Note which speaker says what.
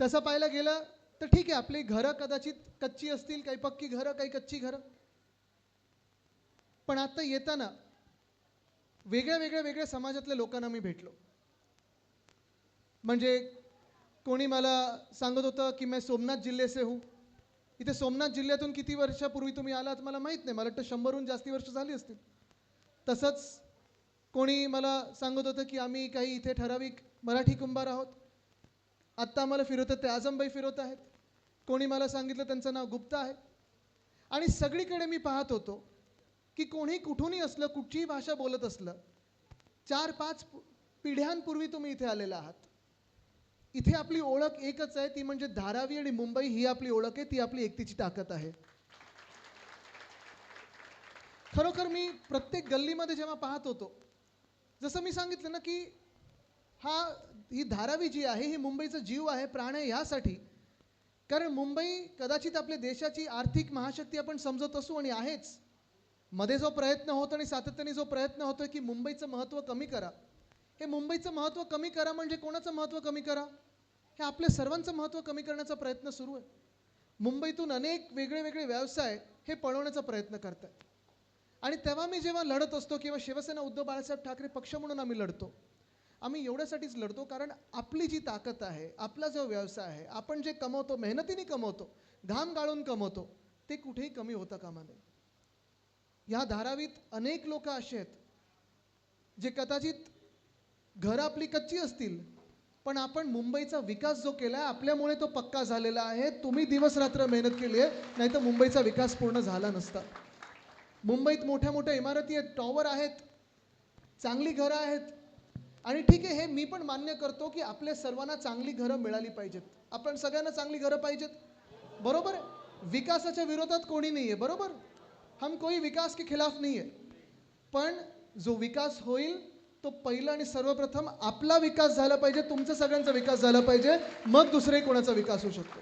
Speaker 1: तसं पाहायला गेलं तर ठीक आहे आपली घरं कदाचित कच्ची असतील काही पक्की घरं काही कच्ची घरं. पण आता येताना वेगळ्या वेगळ्या वेगळ्या समाजातल्या लोकांना मी भेटलो. म्हणजे कोणी मला सांगत होतं की मैं सोमनाथ जिल्हे से हूँ. इथे सोमनाथ जिल्ह्यातून किती वर्षापूर्वी तुम्ही आलात मला माहीत नाही. मला वाटतं शंभरहून जास्ती वर्ष झाली असतील. तसंच कोणी मला सांगत होतं की आम्ही काही इथे ठराविक मराठी कुंभार आहोत. आत्ता आम्हाला फिरवतात ते आजमबाई फिरवत आहेत. कोणी मला सांगितलं त्यांचं नाव गुप्ता आहे. आणि सगळीकडे मी पाहत होतो की कोणी कुठूनही असलं कुठचीही भाषा बोलत असलं चार पाच पिढ्यांपूर्वी तुम्ही इथे आलेला आहात. इथे आपली ओळख एकच आहे ती म्हणजे धारावी आणि मुंबई ही आपली ओळख आहे ती आपली एकतीची ताकद आहे. खरोखर मी प्रत्येक गल्लीमध्ये जेव्हा पाहत होतो जसं मी सांगितलं ना की हा ही धारावी जी आहे ही मुंबईचं जीव आहे प्राण आहे ह्यासाठी कारण मुंबई कदाचित आपल्या देशाची आर्थिक महाशक्ती आपण समजत असू आणि आहेच. मध्ये जो प्रयत्न होतो आणि सातत्याने जो प्रयत्न होतोय की मुंबईचं महत्त्व कमी करा. हे मुंबईचं महत्त्व कमी करा म्हणजे कोणाचं महत्त्व कमी करा? हे आपल्या सर्वांचं महत्त्व कमी करण्याचा प्रयत्न सुरू आहे. मुंबईतून अनेक वेगळे वेगळे व्यवसाय हे पळवण्याचा प्रयत्न करत आहेत आणि तेव्हा मी जेव्हा लढत असतो किंवा शिवसेना उद्धव बाळासाहेब ठाकरे पक्ष म्हणून आम्ही लढतो आम्ही एवढ्यासाठीच लढतो कारण आपली जी ताकद आहे आपला जो व्यवसाय आहे आपण जे कमवतो मेहनतीने कमवतो घाम गाळून कमवतो ते कुठेही कमी होता कामा नये. ह्या धारावीत अनेक लोक असे आहेत जे कदाचित घरं आपली कच्ची असतील पण आपण मुंबईचा विकास जो केला आहे आपल्यामुळे तो पक्का झालेला आहे. तुम्ही दिवस रात्र मेहनत केली आहे नाही तर मुंबईचा विकास पूर्ण झाला नसता. मुंबईत मोठ्या मोठ्या इमारती आहेत टॉवर आहेत चांगली घरं आहेत आणि ठीक आहे हे मी पण मान्य करतो की आपल्या सर्वांना चांगली घरं मिळाली पाहिजेत. आपण सगळ्यांना चांगली घरं पाहिजेत. बरोबर विकासाच्या विरोधात कोणी नाही आहे बरोबर? हम कोई विकास के खिलाफ नाही आहे पण जो विकास होईल तो पहिला आणि सर्वप्रथम आपला विकास झाला पाहिजे तुमचा सगळ्यांचा विकास झाला पाहिजे मग दुसरे कोणाचा विकास होऊ शकतो?